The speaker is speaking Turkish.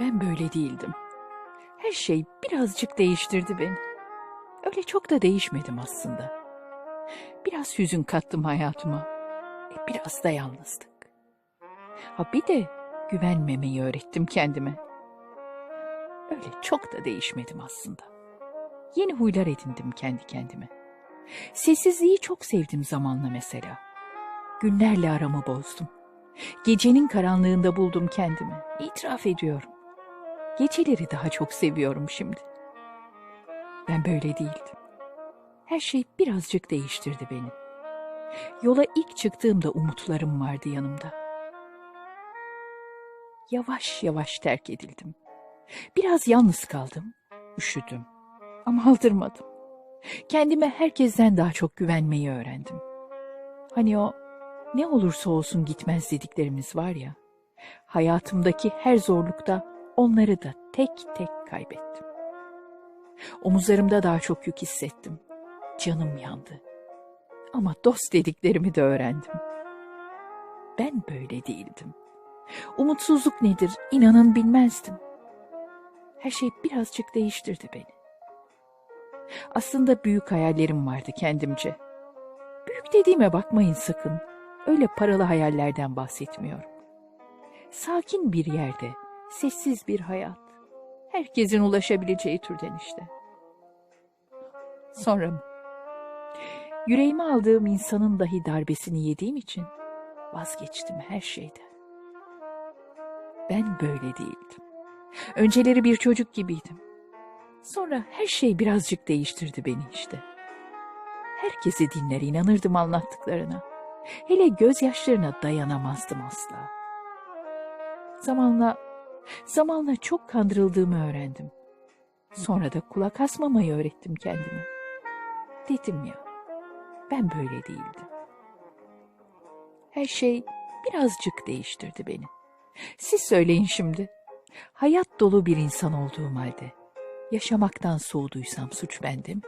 Ben böyle değildim. Her şey birazcık değiştirdi beni. Öyle çok da değişmedim aslında. Biraz hüzün kattım hayatıma. E, biraz da yalnızlık. Ha bir de güvenmemeyi öğrettim kendime. Öyle çok da değişmedim aslında. Yeni huylar edindim kendi kendime. Sessizliği çok sevdim zamanla mesela. Günlerle aramı bozdum. Gecenin karanlığında buldum kendimi. İtiraf ediyorum. Geceleri daha çok seviyorum şimdi. Ben böyle değildim. Her şey birazcık değiştirdi beni. Yola ilk çıktığımda umutlarım vardı yanımda. Yavaş yavaş terk edildim. Biraz yalnız kaldım, üşüdüm ama aldırmadım. Kendime herkesten daha çok güvenmeyi öğrendim. Hani o ne olursa olsun gitmez dediklerimiz var ya, hayatımdaki her zorlukta onları da tek tek kaybettim. Omuzlarımda daha çok yük hissettim. Canım yandı. Ama dost dediklerimi de öğrendim. Ben böyle değildim. Umutsuzluk nedir inanın bilmezdim. Her şey birazcık değiştirdi beni. Aslında büyük hayallerim vardı kendimce. Büyük dediğime bakmayın sakın. Öyle paralı hayallerden bahsetmiyorum. Sakin bir yerde, sessiz bir hayat. Herkesin ulaşabileceği türden işte. Sonra mı? Yüreğime aldığım insanın dahi darbesini yediğim için vazgeçtim her şeyden. Ben böyle değildim. Önceleri bir çocuk gibiydim. Sonra her şey birazcık değiştirdi beni işte. Herkesi dinler inanırdım anlattıklarına. Hele gözyaşlarına dayanamazdım asla. Zamanla, zamanla çok kandırıldığımı öğrendim. Sonra da kulak asmamayı öğrettim kendime. Dedim ya, ben böyle değildim. Her şey birazcık değiştirdi beni. Siz söyleyin şimdi. Hayat dolu bir insan olduğum halde yaşamaktan soğuduysam suç bendim.